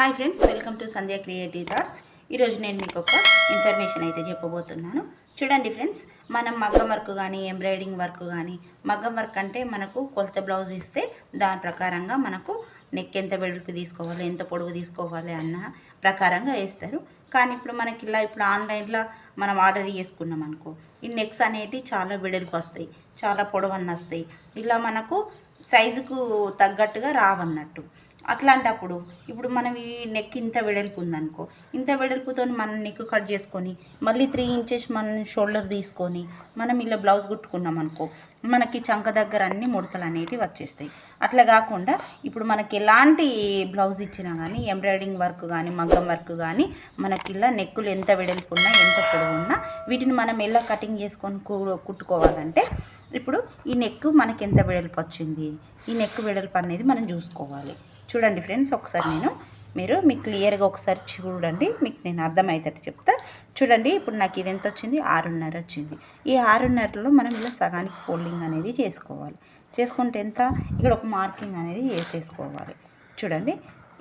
Hi friends welcome to Sandhya creative thoughts ఈరోజు నేను మీకు ఒక ఇన్ఫర్మేషన్ అయితే చెప్పబోతున్నాను. చూడండి ఫ్రెండ్స్ మనం మగ్గం వర్క్ కానీ ఎంబ్రాయిడింగ్ వర్క్ కానీ మగ్గం వర్క్ అంటే మనకు కొలత బ్లౌజ్ ఇస్తే దాని ప్రకారంగా మనకు నెక్ ఎంత వెడల్పు తీసుకోవాలి ఎంత పొడవు తీసుకోవాలి అన్న ప్రకారంగా వేస్తారు. కానీ ఇప్పుడు మనకి ఇలా ఇప్పుడు ఆన్లైన్లో మనం ఆర్డర్ చేసుకున్నాం అనుకో ఈ నెక్స్ అనేటివి చాలా వెడల్పు వస్తాయి చాలా పొడవన్న వస్తాయి ఇలా మనకు సైజుకు తగ్గట్టుగా రావన్నట్టు. అట్లాంటప్పుడు ఇప్పుడు మనం ఈ నెక్ ఇంత వెడల్పు ఉందనుకో ఇంత వెడల్పుతో మనం నెక్ కట్ చేసుకొని మళ్ళీ త్రీ ఇంచెస్ మనం షోల్డర్ తీసుకొని మనం ఇలా బ్లౌజ్ కుట్టుకున్నాం అనుకో మనకి చంక దగ్గర అన్ని ముడతలు అనేటివి వచ్చేస్తాయి. అట్లా కాకుండా ఇప్పుడు మనకి ఎలాంటి బ్లౌజ్ ఇచ్చినా కానీ ఎంబ్రాయిడింగ్ వర్క్ కానీ మగ్గం వర్క్ కానీ మనకి ఇలా నెక్కులు ఎంత వెడల్పు ఉన్నా ఎంత పొడవు ఉన్నా వీటిని మనం ఎలా కటింగ్ చేసుకొని కుట్టుకోవాలంటే ఇప్పుడు ఈ నెక్ మనకి ఎంత వెడల్పు వచ్చింది ఈ నెక్ వెడల్పు అనేది మనం చూసుకోవాలి. చూడండి ఫ్రెండ్స్ ఒకసారి నేను మీరు మీకు క్లియర్గా ఒకసారి చూడండి మీకు నేను అర్థమయ్యేటట్టు చెప్తా. చూడండి ఇప్పుడు నాకు ఇది ఎంత వచ్చింది? ఆరున్నర వచ్చింది. ఈ ఆరున్నరలో మనం ఇలా సగానికి ఫోల్డింగ్ అనేది చేసుకోవాలి. చేసుకుంటే ఎంత? ఇక్కడ ఒక మార్కింగ్ అనేది వేసేసుకోవాలి. చూడండి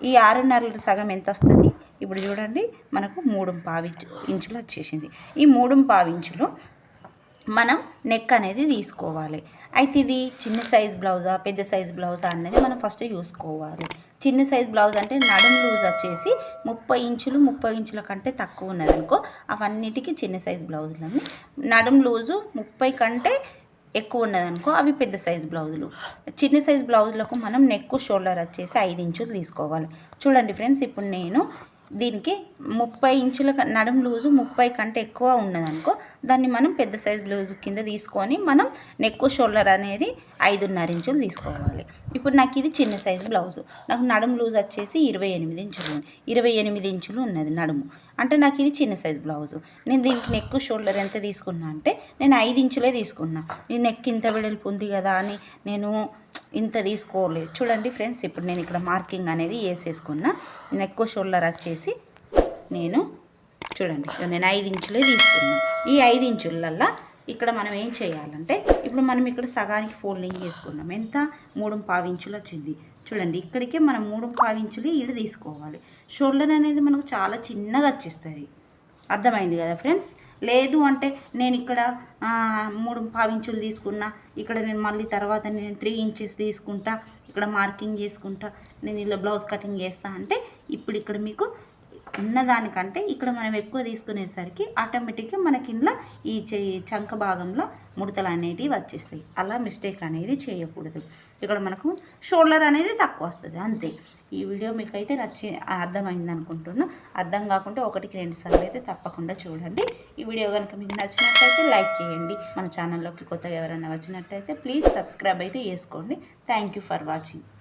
ఈ ఆరున్నరలు సగం ఎంత వస్తుంది? ఇప్పుడు చూడండి మనకు మూడు పావి ఇంచులు వచ్చేసింది. ఈ మూడు పావించులు మనం నెక్ అనేది తీసుకోవాలి. అయితే ఇది చిన్న సైజ్ బ్లౌజా పెద్ద సైజ్ బ్లౌజా అనేది మనం ఫస్ట్ చూసుకోవాలి. చిన్న సైజ్ బ్లౌజ్ అంటే నడుం లూజ్ వచ్చేసి ముప్పై ఇంచులు ముప్పై ఇంచుల కంటే తక్కువ ఉన్నదనుకో అవన్నిటికీ చిన్న సైజ్ బ్లౌజులని నడుం లూజు ముప్పై కంటే ఎక్కువ ఉన్నదనుకో అవి పెద్ద సైజ్ బ్లౌజులు చిన్న సైజ్ బ్లౌజులకు మనం నెక్ షోల్డర్ వచ్చేసి ఐదు ఇంచులు తీసుకోవాలి. చూడండి ఫ్రెండ్స్ ఇప్పుడు నేను దీనికి ముప్పై ఇంచుల క- నడుం లూజు ముప్పై కంటే ఎక్కువ ఉన్నదనుకో దాన్ని మనం పెద్ద సైజ్ బ్లౌజ్ కింద తీసుకొని మనం నెక్ షోల్డర్ అనేది ఐదున్నర ఇంచులు తీసుకోవాలి. ఇప్పుడు నాకు ఇది చిన్న సైజు బ్లౌజు. నాకు నడుము లూజ్ వచ్చేసి ఇరవై ఎనిమిది ఇంచులు ఉంది. ఇరవై ఎనిమిది ఇంచులు ఉన్నది నడుము. అంటే నాకు ఇది చిన్న సైజు బ్లౌజు. నేను దీనికి నెక్ షోల్డర్ ఎంత తీసుకున్నా అంటే నేను ఐదు ఇంచులే తీసుకున్నా. ఈ నెక్ ఇంత వెడల్పు ఉంది కదా అని నేను ఇంత తీసుకోలేదు చూడండి ఫ్రెండ్స్ ఇప్పుడు నేను ఇక్కడ మార్కింగ్ అనేది వేసేసుకున్నా. నెక్ షోల్డర్ వచ్చేసి నేను చూడండి నేను ఐదు ఇంచులే తీసుకున్నాను ఈ ఐదు ఇంచులల్లో ఇక్కడ మనం ఏం చేయాలంటే ఇప్పుడు మనం ఇక్కడ సగానికి ఫోల్డింగ్ చేసుకున్నాం. ఎంత? మూడు పావించులు వచ్చింది. చూడండి ఇక్కడికే మనం మూడు పావించులు ఈడ తీసుకోవాలి. షోల్డర్ అనేది మనకు చాలా చిన్నగా వచ్చేస్తుంది. అర్థమైంది కదా ఫ్రెండ్స్? లేదు అంటే నేను ఇక్కడ మూడు పావించులు తీసుకున్నా ఇక్కడ నేను మళ్ళీ తర్వాత నేను త్రీ ఇంచెస్ తీసుకుంటా ఇక్కడ మార్కింగ్ చేసుకుంటా నేను ఇలా బ్లౌజ్ కటింగ్ చేస్తా అంటే ఇప్పుడు ఇక్కడ మీకు ఉన్నదానికంటే ఇక్కడ మనం ఎక్కువ తీసుకునేసరికి ఆటోమేటిక్గా మనకి ఇంట్లో ఈ చె- చంక భాగంలో ముడతలు అనేటివి వచ్చేస్తాయి. అలా మిస్టేక్ అనేది చేయకూడదు. ఇక్కడ మనకు షోల్డర్ అనేది తక్కువ వస్తుంది అంతే. ఈ వీడియో మీకు అయితే నచ్చి అర్థమైంది అనుకుంటున్నా. అర్థం కాకుండా ఒకటికి రెండు సార్లు అయితే తప్పకుండా చూడండి. ఈ వీడియో కనుక మీకు నచ్చినట్లయితే లైక్ చేయండి. మన ఛానల్లోకి కొత్తగా ఎవరైనా వచ్చినట్టయితే ప్లీజ్ సబ్స్క్రైబ్ అయితే చేసుకోండి. Thank you for watching.